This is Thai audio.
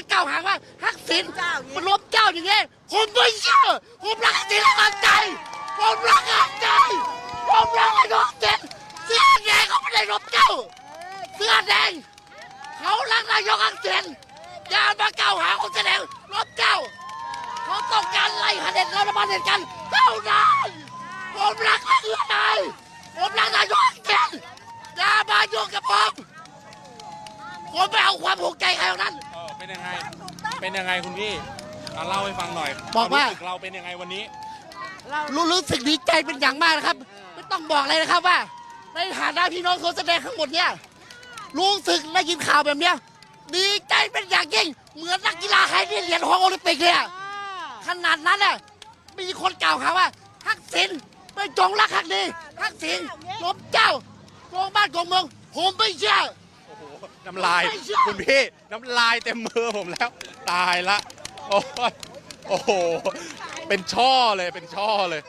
คนกล่าวหาว่าทักษิณมันล้มเจ้าอย่างเงี้ยผมไม่เชื่อผมรักทักษิณรักใจผมรักทักใจผมรักทักษิณเสื้อแดงเขาไม่ได้ล้มเจ้าเสื้อแดงเขารักนายกทักษิณอย่ามากล่าวหาคนแสดงล้มเจ้าเขาต้องการไล่คะแนนรัฐบาลเด็ดกันเท่านั้นผมรักเพื่อนไทยผมรักนายกเกณฑ์อย่ามายุ่งกับผมผมไม่เอาความผูกใจใครทั้งนั้นเออเป็นยังไง เป็นยังไงคุณพี่อะเล่าให้ฟังหน่อยบอกว่า คมรู้สึเราเป็นยังไงวันนี้ รู้รู้สึกดีใจเป็นอย่างมากนะครับ ไม่ต้องบอกเลยนะครับว่า ในฐานะพี่น้องคนแสดงทั้งหมดเนี่ย รู้สึกได้ยินข่าวแบบเนี้ย ดีใจเป็นอย่างยิ่ง เหมือนนักกีฬาไทยที่เหรียญทองโอลิมปิกเลยอะขนาดนั้นน่ะมีคนกล่าวหาว่าทักษิณไม่จงรักภักดีทักษิณล้มเจ้าโกงบ้านโกงเมืองผมไม่เชื่อโอ้โหน้ำลาย ไม่เชื่อ คุณพี่ น้ำลายเต็มมือผมแล้ว ตายละ โอ้ยโอ้โห เป็นช่อเลย เป็นช่อเลย